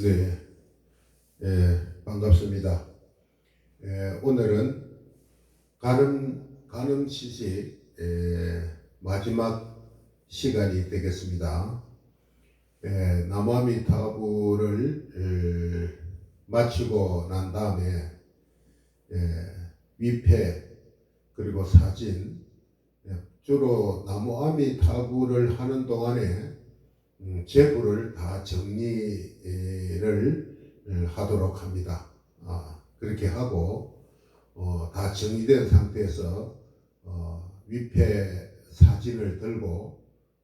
네, 예, 반갑습니다. 예, 오늘은 가늠 가늠 시식 예, 마지막 시간이 되겠습니다. 예, 나무아미 타부를 예, 마치고 난 다음에 예, 위패 그리고 사진 예, 주로 나무아미 타부를 하는 동안에 음, 제부를 다 정리 를 어, 하도록 합니다. 아, 그렇게 하고 어, 다 정리된 상태에서 어, 위패 사진을 들고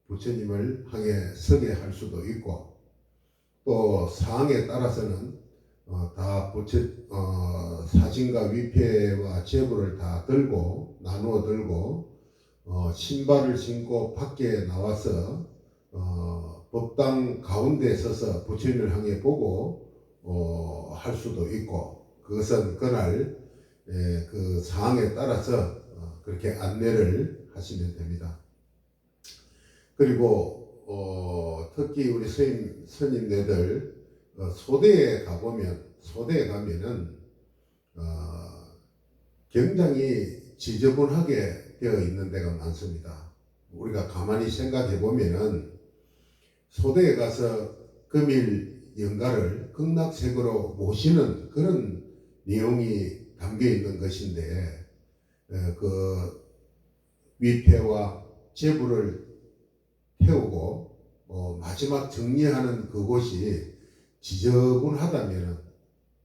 부처님을 향해 서게 할 수도 있고 또 상황에 따라서는 어, 다 부처 어, 사진과 위패와 제부를 다 들고 나누어 들고 어, 신발을 신고 밖에 나와서 어, 법당 가운데 서서 부처님을 향해 보고 어, 할 수도 있고 그것은 그날 예, 그 상황에 따라서 어, 그렇게 안내를 하시면 됩니다. 그리고 어, 특히 우리 스님 스님네들 어, 소대에 가보면 소대에 가면은 어, 굉장히 지저분하게 되어 있는 데가 많습니다. 우리가 가만히 생각해 보면은 소대에 가서 금일 영가를 극락색으로 모시는 그런 내용이 담겨 있는 것인데 어, 그 위패와 제부를 태우고 어, 마지막 정리하는 그곳이 지저분하다면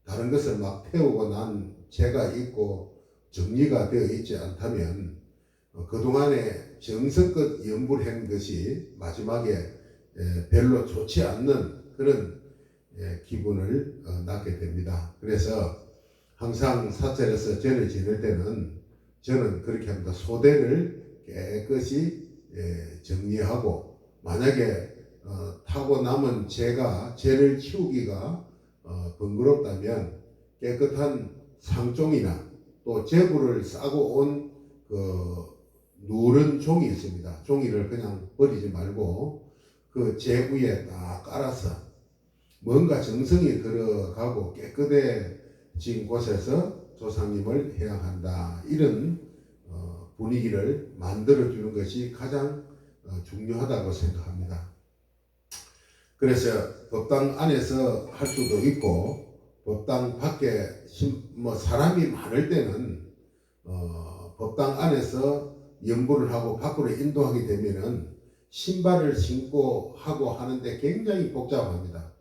다른 것을 막 태우고 난 죄가 있고 정리가 되어 있지 않다면 어, 그동안에 정성껏 연불한 것이 마지막에 에, 별로 좋지 않는 그런 에, 기분을 어, 낳게 됩니다. 그래서 항상 사찰에서 절을 지낼 때는 저는 그렇게 합니다. 소대를 깨끗이 에, 정리하고 만약에 어, 타고 남은 죄가 죄를 치우기가 어, 번거롭다면 깨끗한 상종이나 또 제부를 싸고 온 그 누런 종이 있습니다. 종이를 그냥 버리지 말고 그제 위에 딱 깔아서 뭔가 정성이 들어가고 깨끗해진 곳에서 조상님을 해양한다. 이런 어, 분위기를 만들어 주는 것이 가장 어, 중요하다고 생각합니다. 그래서 법당 안에서 할 수도 있고 법당 밖에 심- 뭐 사람이 많을 때는 어, 법당 안에서 연부를 하고 밖으로 인도하게 되면은 신발을 신고 하고 하는데 굉장히 복잡합니다.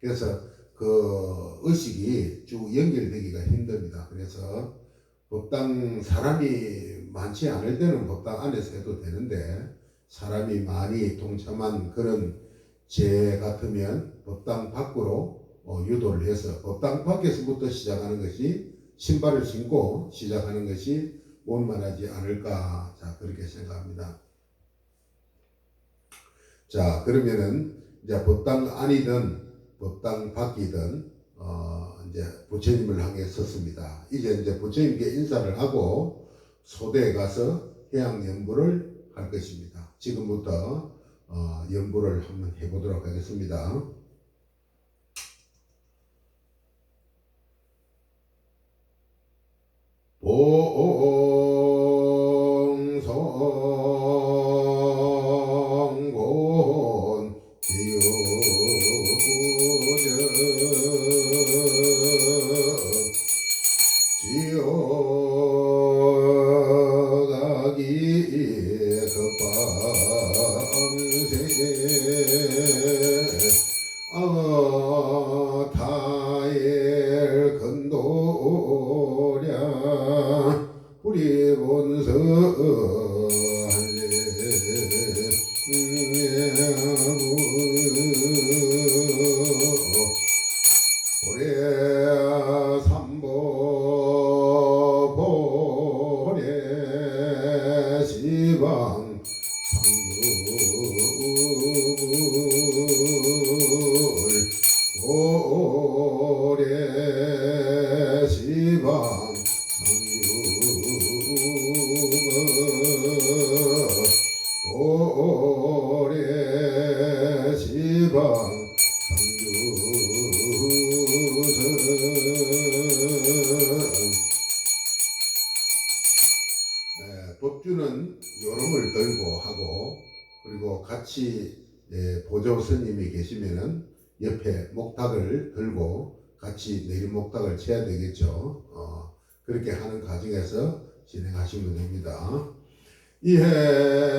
그래서 그 의식이 쭉 연결되기가 힘듭니다. 그래서 법당 사람이 많지 않을 때는 법당 안에서 해도 되는데 사람이 많이 동참한 그런 제 같으면 법당 밖으로 어, 유도를 해서 법당 밖에서부터 시작하는 것이 신발을 신고 시작하는 것이 원만하지 않을까 자 그렇게 생각합니다. 자 그러면은 이제 법당 안이든 법당 밖이든 어 이제 부처님을 향해 섰습니다. 이제 이제 부처님께 인사를 하고 소대에 가서 해양 연부를 할 것입니다. 지금부터 어, 연부를 한번 해보도록 하겠습니다. 봉성 고 법주는 요름을 들고 하고 그리고 같이 예, 보조 스님이 계시면은 옆에 목탁을 들고 같이 내리목탁을 쳐야 되겠죠. 어, 그렇게 하는 과정에서 진행하시면 됩니다. 이행천리만허공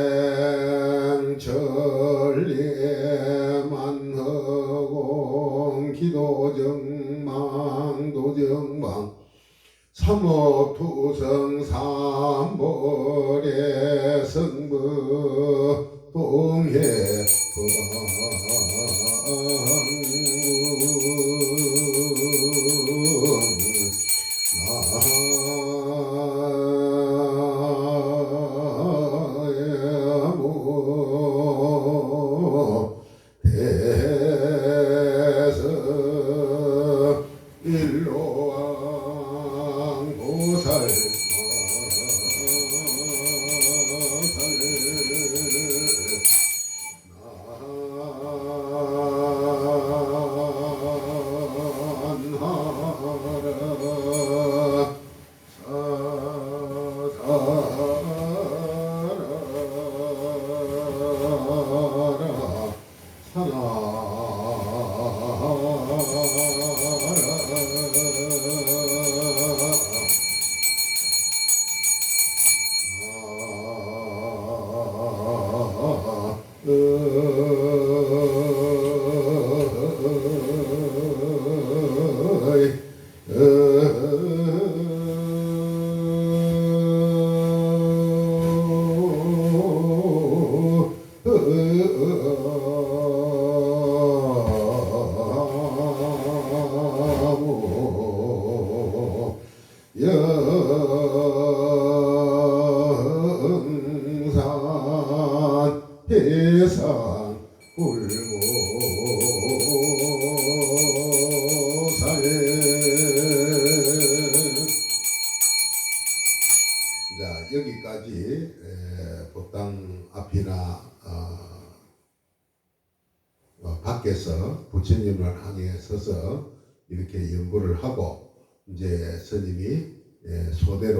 기도정망 도정망 삼업투성 삼벌의 성부 동해 부방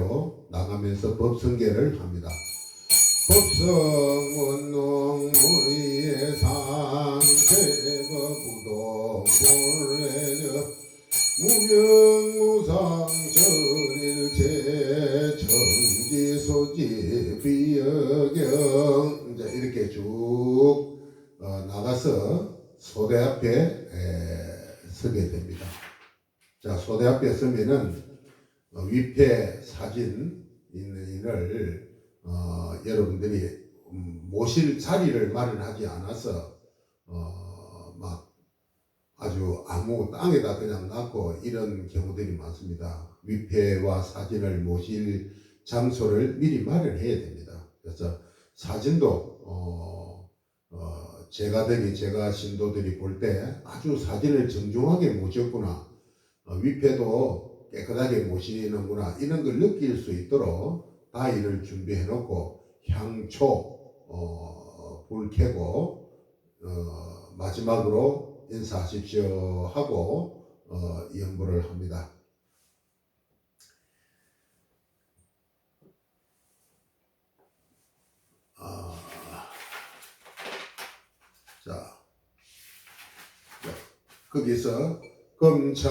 예, 소대로 나가면서 법성계를 합니다. 법성원농 무리상 세법부도 본래저 무명무상 전일체 정지소지 비여경 이제 이렇게 쭉 어, 나가서 소대 앞에 에, 서게 됩니다. 자 소대 앞에 서면은 어, 위패 사진 있는 이를 어, 여러분들이 음, 모실 자리를 마련하지 않아서 어, 막 아주 아무 땅에다 그냥 놔고 이런 경우들이 많습니다. 위패와 사진을 모실 장소를 미리 마련해야 됩니다. 그래서 사진도 어, 어, 제가들이 제가 신도들이 볼 때 아주 사진을 정중하게 모셨구나. 어, 위패도 깨끗하게 모시는구나. 이런 걸 느낄 수 있도록 다이를 준비해 놓고 향초 어, 불 켜고 어, 마지막으로 인사하십시오 하고 어, 연부를 합니다. 아, 자, 자, 거기서 검차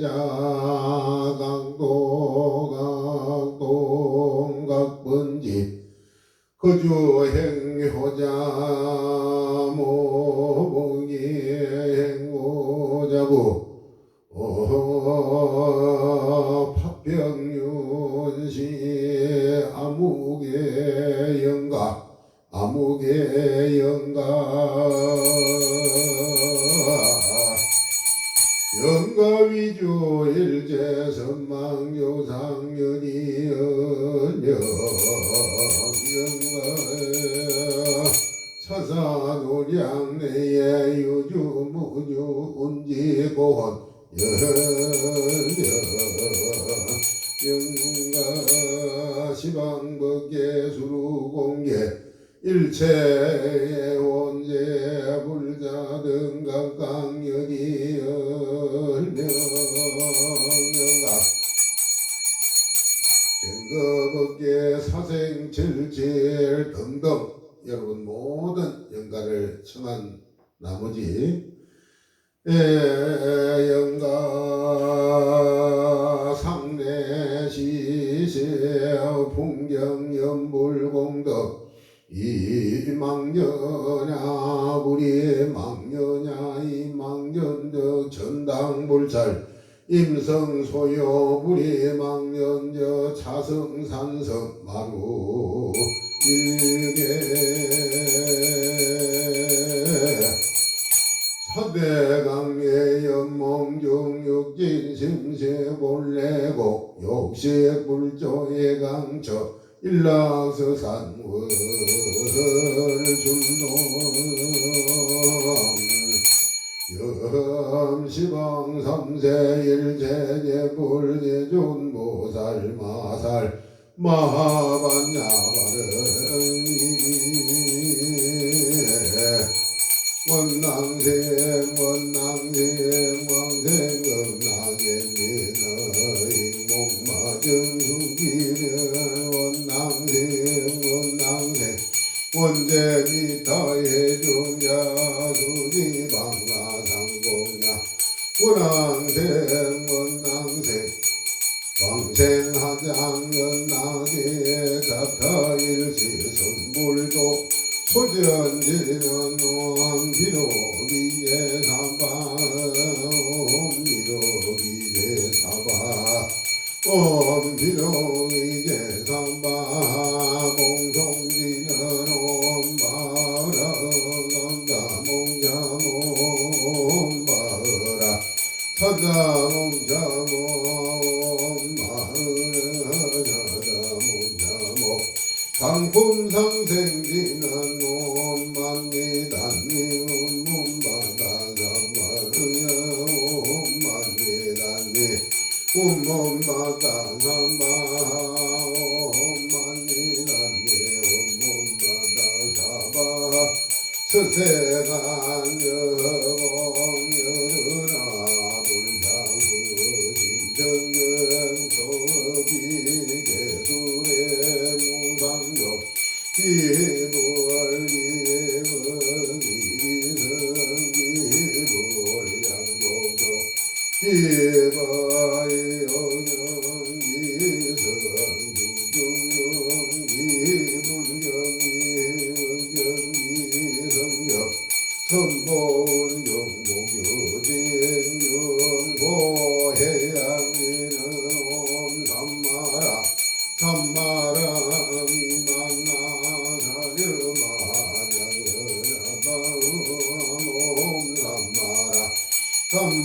봉송 제자 강도 강동 각번지 거주 행효자 모봉이 행호자부 어, 파평윤시 아무개 영가 아무개 영가 위주 일제 선망요상연이 연영 영가 사사노량 내에 유주 무주 운지고원 영가 시방법계 수루공계 일체의 영아 경겁업계 사생질질 등등 여러분 모든 영가를 청한 나머지 영가 상내시세 풍경연불공덕 이망년야 임성소요 무리망년여 자성산성 마루 일계 서대강례 연몽중 육진심세 몰래곡 욕시불조의 강처 일락서산월 the, God, oh God. Tobi Tam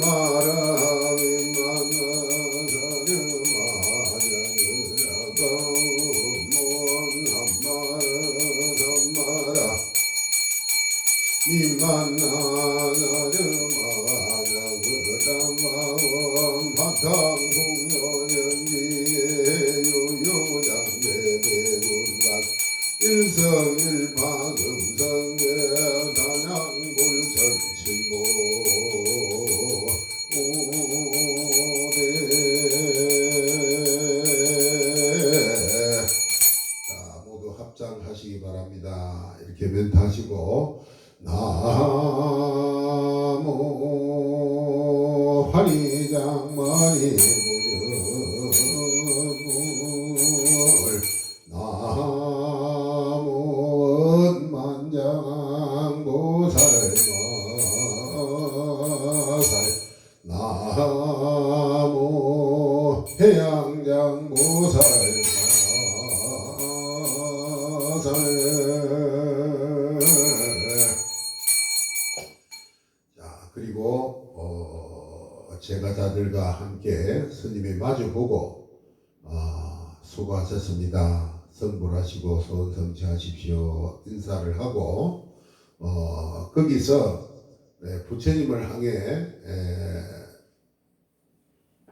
멘트 하시고 나무 하니 그리고 어 제가자들과 함께 스님이 마주보고 어 수고하셨습니다. 성불하시고 소원 성취하십시오. 인사를 하고 어 거기서 네, 부처님을 향해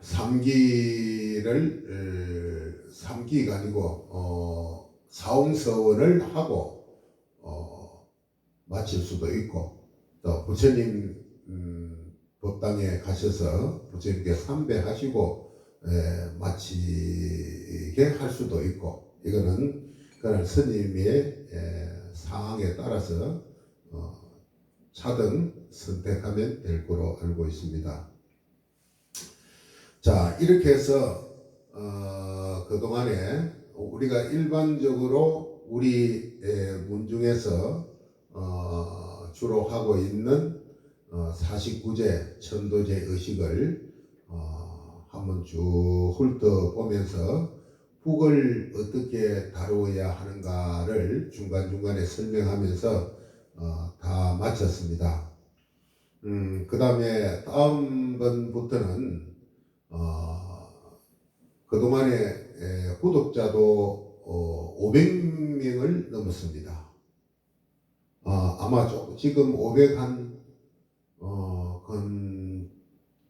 삼기를 삼기가 아니고 어, 사홍서원을 하고 어, 마칠 수도 있고 또 부처님 음, 그 법당에 가셔서 부처님께 삼배하시고 에, 마치게 할 수도 있고 이거는 그날 스님의 에, 상황에 따라서 어, 차등 선택하면 될 거로 알고 있습니다. 자 이렇게 해서 어, 그동안에 우리가 일반적으로 우리 문중에서 어, 주로 하고 있는 49제 천도제 의식을 어, 한번 쭉 훑어보면서 북을 어떻게 다루어야 하는가를 중간중간에 설명하면서 어, 다 마쳤습니다. 음, 그 다음에 다음 번부터는 어, 그동안에 에, 구독자도 어, 500명을 넘었습니다. 아, 아마 좀 지금 500 한 어, 건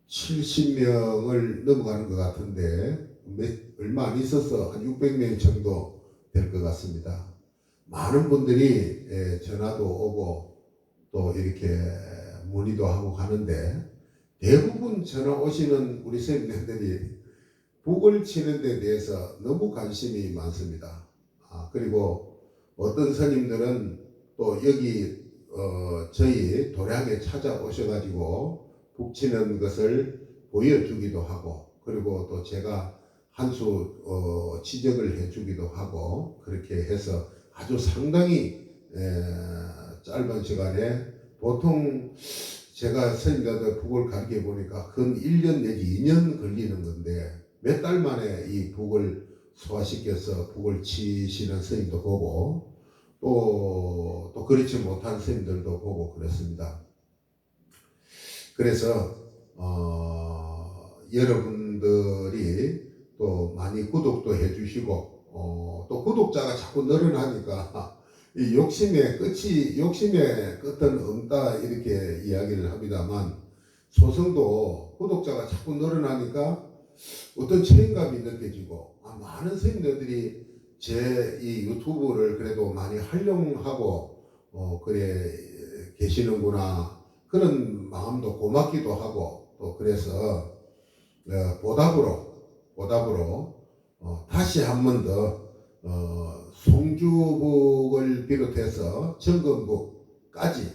70명을 넘어가는 것 같은데 몇, 얼마 안 있어서 한 600명 정도 될 것 같습니다. 많은 분들이 예, 전화도 오고 또 이렇게 문의도 하고 가는데 대부분 전화 오시는 우리 선생님들이 북을 치는 데 대해서 너무 관심이 많습니다. 아, 그리고 어떤 스님들은 또 여기 어, 저희 도량에 찾아오셔가지고 북 치는 것을 보여주기도 하고 그리고 또 제가 한수 어, 지적을 해주기도 하고 그렇게 해서 아주 상당히 에, 짧은 시간에 보통 제가 선생님들 북을 가르쳐 보니까 근 1년 내지 2년 걸리는 건데 몇 달 만에 이 북을 소화시켜서 북을 치시는 선생님도 보고 또, 또 그렇지 못한 선생님들도 보고 그랬습니다. 그래서 어, 여러분들이 또 많이 구독도 해주시고 어, 또 구독자가 자꾸 늘어나니까 이 욕심의 끝이 욕심의 끝은 없다 이렇게 이야기를 합니다만 소성도 구독자가 자꾸 늘어나니까 어떤 책임감이 느껴지고 아, 많은 선생님들이 제 이 유튜브를 그래도 많이 활용하고 어, 그래 계시는구나 그런 마음도 고맙기도 하고 또 그래서 어, 보답으로 보답으로 어, 다시 한 번 더 어, 송주북을 비롯해서 정금북까지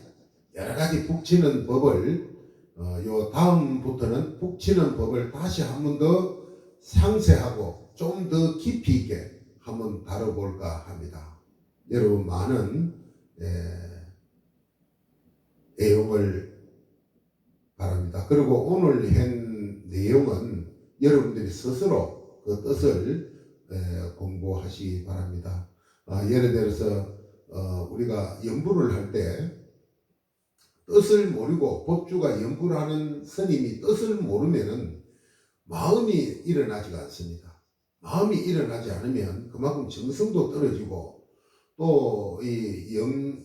여러 가지 북치는 법을 어, 요 다음부터는 북치는 법을 다시 한 번 더 상세하고 좀 더 깊이 있게 한번 다뤄볼까 합니다. 여러분 많은 예, 애용을 바랍니다. 그리고 오늘 한 내용은 여러분들이 스스로 그 뜻을 에, 공부하시기 바랍니다. 아, 예를 들어서 어, 우리가 연부를 할 때 뜻을 모르고 법주가 연부를 하는 스님이 뜻을 모르면은 마음이 일어나지가 않습니다. 마음이 일어나지 않으면 그만큼 정성도 떨어지고 또 이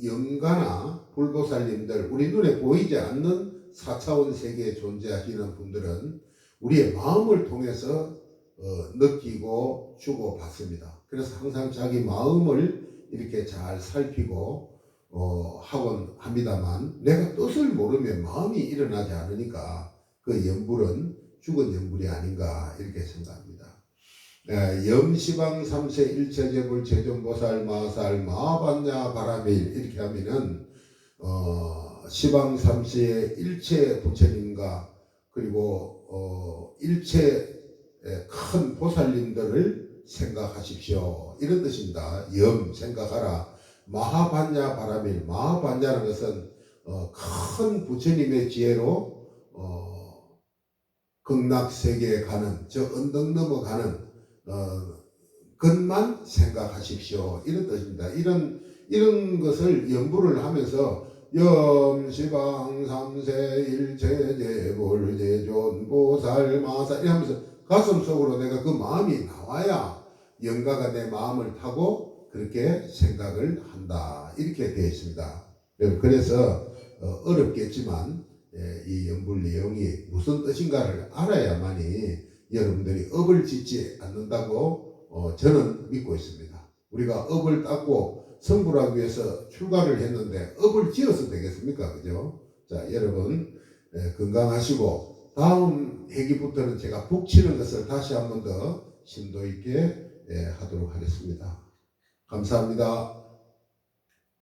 영가나 불보살님들 우리 눈에 보이지 않는 사차원 세계에 존재하시는 분들은 우리의 마음을 통해서 어, 느끼고 주고 받습니다. 그래서 항상 자기 마음을 이렇게 잘 살피고 어, 하곤 합니다만 내가 뜻을 모르면 마음이 일어나지 않으니까 그 연불은 죽은 연불이 아닌가 이렇게 생각합니다. 에, 염시방 삼세 일체제불 제존보살 마살 마반야 바라밀 이렇게 하면은 어, 시방 삼세의 일체 부처님과 그리고 어, 일체 큰 보살님들을 생각하십시오. 이런 뜻입니다. 염 생각하라. 마하반야 바라밀 마하반야라는 것은 어, 큰 부처님의 지혜로 어, 극락 세계에 가는 저 언덕 넘어가는 어, 것만 생각하십시오. 이런 뜻입니다. 이런 이런 것을 연구를 하면서 염시방 삼세 일체제불 제존 보살 마사 이러면서 가슴 속으로 내가 그 마음이 나와야 영가가 내 마음을 타고 그렇게 생각을 한다 이렇게 되어 있습니다. 그래서 어, 어렵겠지만 예, 이 연불 내용이 무슨 뜻인가를 알아야만이 여러분들이 업을 짓지 않는다고 어, 저는 믿고 있습니다. 우리가 업을 닦고 성불하기 위해서 출가를 했는데 업을 지어서 되겠습니까? 그죠? 자, 여러분 예, 건강하시고 다음 회기부터는 제가 북치는 것을 다시 한 번 더 심도 있게 예, 하도록 하겠습니다. 감사합니다.